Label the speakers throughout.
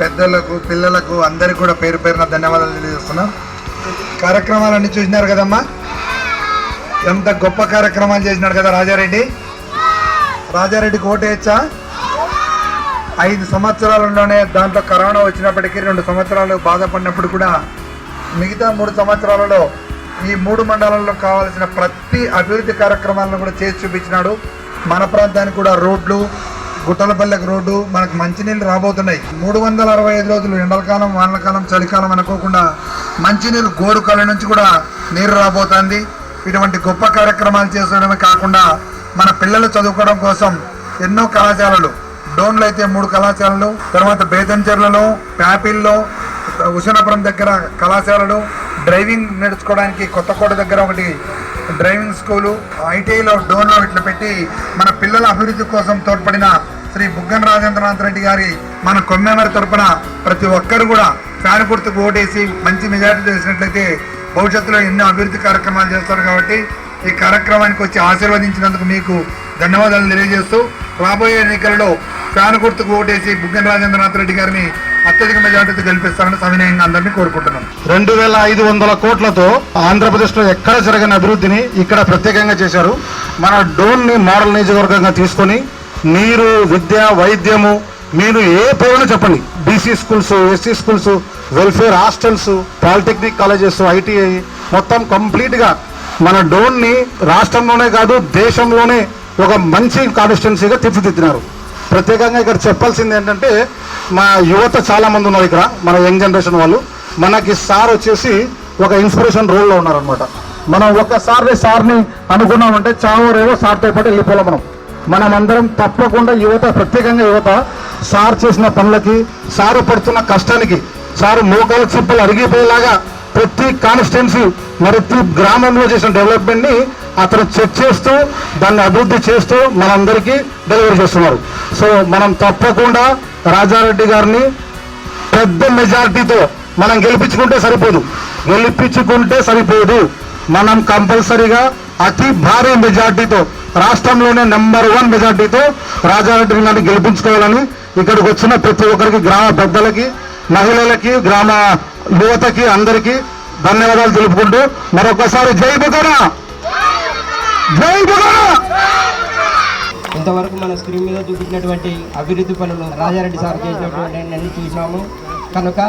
Speaker 1: పెద్దలకు పిల్లలకు అందరికీ కూడా పేరు పేరున ధన్యవాదాలు తెలియజేస్తున్నాం. కార్యక్రమాలన్నీ చూసినారు కదమ్మా? ఎంత గొప్ప కార్యక్రమాలు చేసినాడు కదా రాజారెడ్డి? రాజారెడ్డికి ఓటేయచ్చా ఐదు సంవత్సరాలలోనే దాంట్లో కరోనా వచ్చినప్పటికీ రెండు సంవత్సరాలు బాధపడినప్పుడు కూడా మిగతా మూడు సంవత్సరాలలో ఈ మూడు మండలాల్లో కావాల్సిన ప్రతి అభివృద్ధి కార్యక్రమాలను కూడా చేసి చూపించినాడు. మన ప్రాంతానికి కూడా రోడ్లు గుట్టలపల్లెకి రోడ్డు మనకు మంచినీళ్ళు రాబోతున్నాయి. మూడు వందల అరవై ఐదు రోజులు ఎండలకాలం వానలకాలం చలికాలం అనుకోకుండా మంచినీళ్ళు గోరుకాల నుంచి కూడా నీరు రాబోతుంది. ఇటువంటి గొప్ప కార్యక్రమాలు చేసడమే కాకుండా మన పిల్లలు చదువుకోవడం కోసం ఎన్నో కళాశాలలు డోన్లో అయితే మూడు కళాశాలలు తర్వాత బేతంచెర్లలో ప్యాపిల్లో ఉషనపురం దగ్గర కళాశాలలు డ్రైవింగ్ నేర్చుకోవడానికి కొత్తకోట దగ్గర ఒకటి డ్రైవింగ్ స్కూలు ఐటీఐలో డోన్లో ఇట్లా పెట్టి మన పిల్లల అభివృద్ధి కోసం తోడ్పడిన శ్రీ బుగ్గన రాజేంద్రనాథ్ రెడ్డి గారి మన కొమ్మెమరి తరపున ప్రతి ఒక్కరు కూడా ఫ్యాన్ గుర్తుకు ఓటేసి మంచి మెజార్టీ చేసినట్లయితే భవిష్యత్తులో ఎన్నో అభివృద్ధి కార్యక్రమాలు చేస్తారు కాబట్టి ఈ కార్యక్రమానికి వచ్చి ఆశీర్వదించినందుకు మీకు ధన్యవాదాలు తెలియజేస్తూ రాబోయే ఎన్నికలలో ఫ్యాన్ గుర్తుకు ఓటేసి బుగ్గన రాజేంద్రనాథ్ రెడ్డి గారిని అత్యధిక మెజార్టీతో గెలిపిస్తారని సవినయంగా అందరినీ కోరుకుంటున్నాను.
Speaker 2: రెండు వేల ఐదు వందల కోట్లతో ఆంధ్రప్రదేశ్లో ఎక్కడ జరగని అభివృద్ధిని ఇక్కడ ప్రత్యేకంగా చేశారు. మన డోన్ని మోడల్ నియోజకవర్గంగా తీసుకొని నీరు విద్య వైద్యము మీరు ఏ పేరును చెప్పండి. BC schools SC schools welfare hostels polytechnic colleges ITI మొత్తం కంప్లీట్గా మన డోన్ని రాష్ట్రంలోనే కాదు దేశంలోనే ఒక మంచి కాన్స్టిట్యున్సీగా తీర్చిదిద్దినారు. ప్రత్యేకంగా ఇక్కడ చెప్పాల్సింది ఏంటంటే మా యువత చాలామంది ఉన్నారు ఇక్కడ మన యంగ్ జనరేషన్ వాళ్ళు. మనకి సార్ వచ్చేసి ఒక ఇన్స్పిరేషన్ రోల్లో ఉన్నారనమాట మనం ఒక్కసారి సార్ని అనుకున్నామంటే చావరేవో సార్తో పాటు వెళ్ళిపోవాలి మనం. మనం అందరం తప్పకుండా యువత ప్రత్యేకంగా యువత సార్ చేసిన పనులకి సారు పడుతున్న కష్టానికి సారు మోకాల చిప్పలు అరిగిపోయేలాగా ప్రతి కాన్స్టిట్యున్సీ ప్రతి గ్రామంలో చేసిన డెవలప్మెంట్ని అతను చెక్ చేస్తూ దాన్ని అభివృద్ధి చేస్తూ మనందరికీ డెలివరీ చేస్తున్నారు. సో మనం తప్పకుండా రాజారెడ్డి గారిని పెద్ద మెజారిటీతో మనం గెలిపించుకుంటే సరిపోదు. గెలిపించుకుంటే సరిపోదు. మనం కంపల్సరీగా అతి భారీ మెజార్టీతో రాష్ట్రంలోనే నెంబర్ వన్ మెజార్టీతో రాజారెడ్డి గారిని గెలిపించుకోవాలని ఇక్కడికి వచ్చిన ప్రతి ఒక్కరికి గ్రామ పెద్దలకి మహిళలకి గ్రామ యువతకి అందరికీ ధన్యవాదాలు తెలుపుకుంటూ మరొకసారి జై బుగన జై బుగన
Speaker 3: ఇంతవరకు మన స్క్రీన్ మీద చూపించినటువంటి అభివృద్ధి పనులు రాజారెడ్డి సార్ చేసినటువంటి అన్ని చూసినాము. కనుక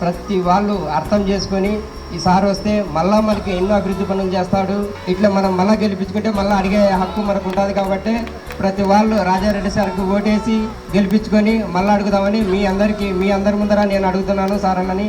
Speaker 3: ప్రతి వాళ్ళు అర్థం చేసుకొని ఈ సార్ వస్తే మళ్ళా మనకి ఎన్నో అభివృద్ధి పనులు చేస్తాడు. ఇట్లా మనం మళ్ళా గెలిపించుకుంటే మళ్ళీ అడిగే హక్కు మనకు ఉంటుంది కాబట్టి ప్రతి వాళ్ళు రాజారెడ్డి సార్కి ఓటేసి గెలిపించుకొని మళ్ళీ అడుగుదామని మీ అందరికీ మీ అందరి ముందర నేను అడుగుతున్నాను సార్ అన్నని